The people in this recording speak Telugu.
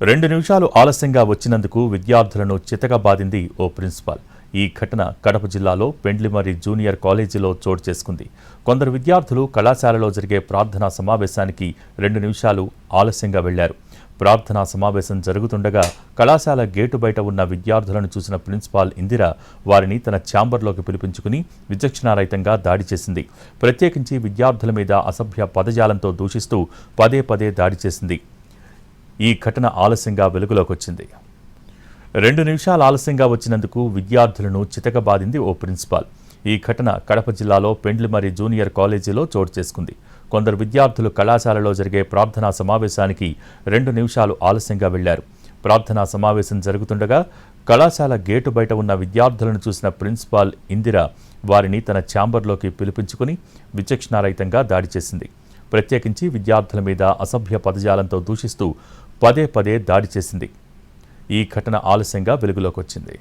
రెండు నిమిషాలు ఆలస్యంగా వచ్చినందుకు విద్యార్థులను చితకబాదింది ఓ ప్రిన్సిపాల్. ఈ ఘటన కడప జిల్లాలో పెండ్లిమరి జూనియర్ కాలేజీలో చోటు చేసుకుంది. కొందరు విద్యార్థులు కళాశాలలో జరిగే ప్రార్థనా సమావేశానికి రెండు నిమిషాలు ఆలస్యంగా వెళ్ళారు. ప్రార్థనా సమావేశం జరుగుతుండగా కళాశాల గేటు బయట ఉన్న విద్యార్థులను చూసిన ప్రిన్సిపాల్ ఇందిర వారిని తన ఛాంబర్లోకి పిలిపించుకుని విచక్షణారహితంగా దాడి చేసింది. ప్రత్యేకించి విద్యార్థుల మీద అసభ్య పదజాలంతో దూషిస్తూ పదే పదే దాడి చేసింది. ఈ ఘటన ఆలస్యంగా వెలుగులోకి వచ్చింది రెండు నిమిషాలు ఆలస్యంగా వచ్చినందుకు విద్యార్థులను చితకబాదింది ఓ ప్రిన్సిపాల్. ఈ ఘటన కడప జిల్లాలో పెండ్లిమరి జూనియర్ కాలేజీలో చోటు చేసుకుంది. కొందరు విద్యార్థులు కళాశాలలో జరిగే ప్రార్థనా సమావేశానికి రెండు నిమిషాలు ఆలస్యంగా వెళ్ళారు. ప్రార్థనా సమావేశం జరుగుతుండగా కళాశాల గేటు బయట ఉన్న విద్యార్థులను చూసిన ప్రిన్సిపాల్ ఇందిర వారిని తన ఛాంబర్లోకి పిలిపించుకుని విచక్షణారహితంగా దాడి చేసింది. ప్రత్యేకించి విద్యార్థుల మీద అసభ్య పదజాలంతో దూషిస్తూ పదే పదే దాడి చేసింది. ఈ ఘటన ఆలస్యంగా వెలుగులోకి వచ్చింది.